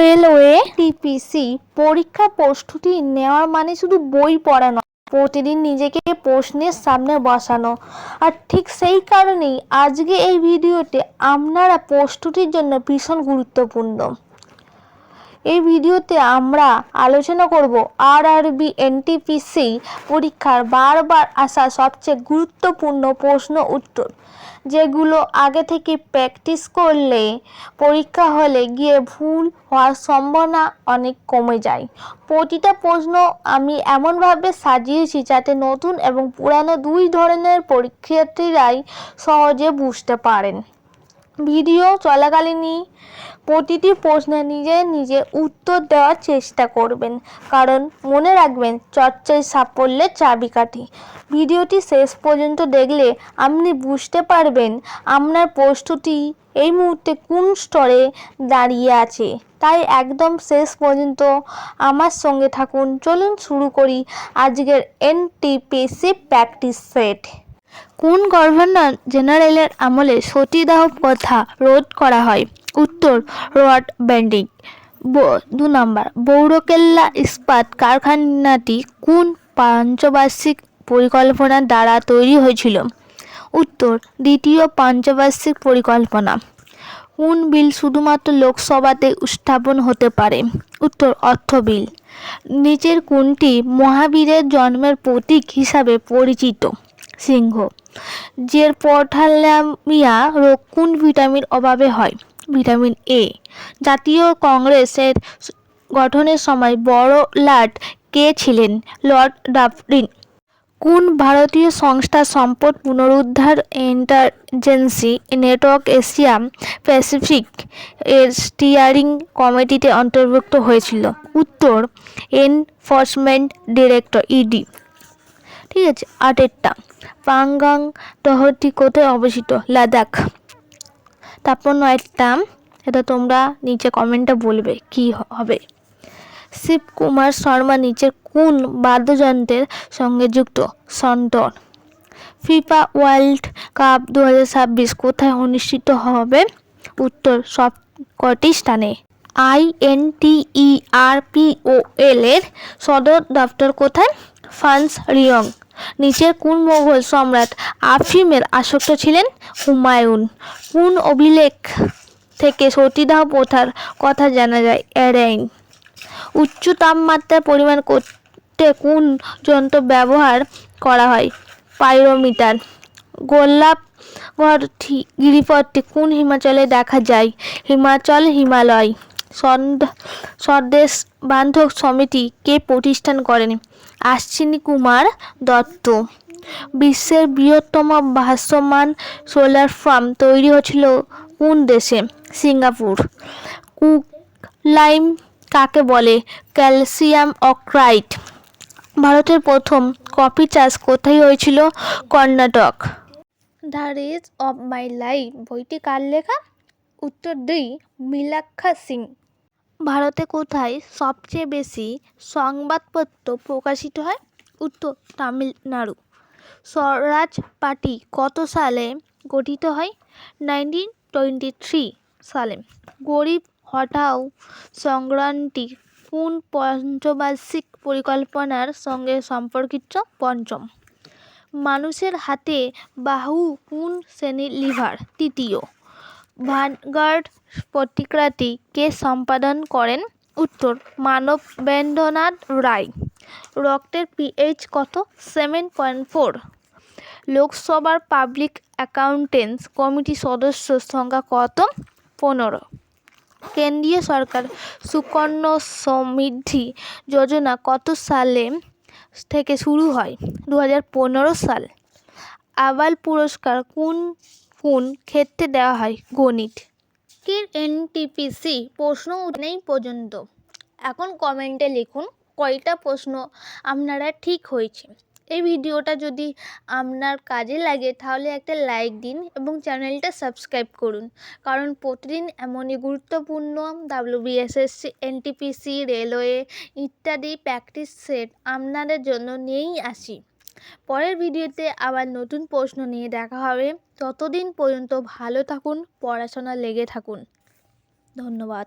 Railway TPC পরীক্ষা প্রস্তুতি নেওয়া মানে শুধু বই পড়ানো প্রতিদিন নিজেকে প্রশ্নের সামনে বসানো। আর ঠিক সেই কারণেই আজকে এই ভিডিওতে আপনারা প্রস্তুতির জন্য ভীষণ গুরুত্বপূর্ণ। এই ভিডিওতে আমরা আলোচনা করব আর আরআরবি এনটিপিসি পরীক্ষার বারবার আসা সবচেয়ে গুরুত্বপূর্ণ প্রশ্ন উত্তর, যেগুলো আগে থেকে প্র্যাকটিস করলে পরীক্ষা হলে গিয়ে ভুল হওয়ার সম্ভাবনা অনেক কমে যায়। প্রতিটা প্রশ্ন আমি এমনভাবে সাজিয়েছি যাতে নতুন এবং পুরানো দুই ধরনের পরীক্ষার্থীরাই সহজে বুঝতে পারেন। ভিডিও চলাকালীনই প্রতিটি প্রশ্নে নিজে নিজে উত্তর দেওয়ার চেষ্টা করবেন। কারণ মনে রাখবেন, চর্চায় সাফল্যের চাবিকাঠি। ভিডিওটি শেষ পর্যন্ত দেখলে আপনি বুঝতে পারবেন আপনার প্রস্তুতি এই মুহূর্তে কোন স্তরে দাঁড়িয়ে আছে। তাই একদম শেষ পর্যন্ত আমার সঙ্গে থাকুন। চলুন শুরু করি আজকের এনটিপিসি প্র্যাকটিস সেট কোন গভর্নর জেনারেলের আমলে সতীদাহ প্রথা রোধ করা হয়? উত্তর রড ব্যান্ডিং দু নম্বর, বৌরকেল্লা ইস্পাত কারখানাটি কোন পঞ্চবার্ষিক পরিকল্পনার দ্বারা তৈরি হয়েছিল? উত্তর, দ্বিতীয় পঞ্চবার্ষিক পরিকল্পনা। কোন বিল শুধুমাত্র লোকসভাতে উত্থাপন হতে পারে? উত্তর, অর্থ বিল। নিচের কোনটি মহাবীরের জন্মের প্রতীক হিসাবে পরিচিত? সিংহ। জেরপথালামিয়া রোগ কোন ভিটামিন অভাবে হয়? ভিটামিন এ জাতীয় কংগ্রেসের গঠনের সময় বড় লাট কে ছিলেন? Lord Dufferin. কোন ভারতীয় সংস্থা সম্পদ পুনরুদ্ধার ইন্টারজেন্সি নেটওয়ার্ক এশিয়া প্যাসিফিক এর স্টিয়ারিং কমিটিতে অন্তর্ভুক্ত হয়েছিল? উত্তর, এনফোর্সমেন্ট ডিরেক্টর ইডি ঠিক আছে, আটেরটা। পাঙ্গাং শহরটি কোথায় অবস্থিত? লাদাখ। তারপর নয়টা এটা তোমরা নিচে কমেন্টে বলবে কি হবে। শিবকুমার শর্মা নিচের কোন বাদ্যযন্ত্রের সঙ্গে যুক্ত? সন্তর ফিফা ওয়ার্ল্ড কাপ দু কোথায় অনুষ্ঠিত হবে? উত্তর সব কটি স্থানে। I N T E R P O L এর সদর দপ্তর কোথায়? ফ্রান্স, রিয়ং। নিচের কোন মোগল সম্রাট আফিমের আসক্ত ছিলেন? হুমায়ুন। কোন অভিলেখ থেকে সতীদাহ প্রথার কথা জানা যায়? এরাইন। উচ্চ তাপমাত্রার পরিমাণ করতে কোন যন্ত্র ব্যবহার করা হয়? পাইরোমিটার। গোলাপগড় গিরিপথটি কোন হিমাচলে দেখা যায়? হিমাচল হিমালয়। স্বদেশ বান্ধব সমিতি কে প্রতিষ্ঠান করেন? আশ্বিনী কুমার দত্ত। বিশ্বের বৃহত্তম ভাসমান সোলার ফার্ম তৈরি হয়েছিল কোন দেশে? সিঙ্গাপুর। কুকলাইম কাকে বলে? Calcium oxide. ভারতের প্রথম কফি চাষ কোথায় হয়েছিল? Karnataka. The race of my life বইটি কার লেখা? উত্তর দুই, মিলাক্ষা সিং। ভারতে কোথায় সবচেয়ে বেশি সংবাদপত্র প্রকাশিত হয়? উত্তর, তামিলনাড়ু। স্বরাজ পার্টি কত সালে গঠিত হয়? নাইনটিন টোয়েন্টি থ্রি সালে। গরিব হটাও সংগ্রামটি কোন পঞ্চবার্ষিক পরিকল্পনার সঙ্গে সম্পর্কিত? পঞ্চম। মানুষের হাতে বাহু কোন শ্রেণির লিভার? তৃতীয়। ভ্যানগার্ড পত্রিকাটি কে সম্পাদন করেন উত্তর মানবেন্দ্রনাথ রায়। রক্তের পিএইচ কত? সেভেন পয়েন্ট ফোর লোকসভার পাবলিক অ্যাকাউন্টেন্স কমিটির সদস্য সংখ্যা কত? পনেরো। কেন্দ্রীয় সরকার সুকন্যা সমৃদ্ধি যোজনা কত সালে থেকে শুরু হয়? দু হাজার পনেরো সাল। আবাল পুরস্কার কোন কোন ক্ষেত্রে দেওয়া হয়? গণিত। কি এনটিপিসি প্রশ্ন নেই পর্যন্ত। এখন কমেন্টে লিখুন কয়টা প্রশ্ন আপনারা ঠিক হয়েছে। এই ভিডিওটা যদি আপনার কাজে লাগে তাহলে একটা লাইক দিন এবং চ্যানেলটা সাবস্ক্রাইব করুন। কারণ প্রতিদিন এমনই গুরুত্বপূর্ণ ডাব্লিউবিএসএসসি এনটিপিসি রেলওয়ে ইত্যাদি প্র্যাকটিস সেট আপনাদের জন্য নিয়েই আসি। পরের ভিডিওতে আবার নতুন প্রশ্ন নিয়ে দেখা হবে। ততদিন পর্যন্ত ভালো থাকুন, পড়াশোনা লেগে থাকুন। ধন্যবাদ।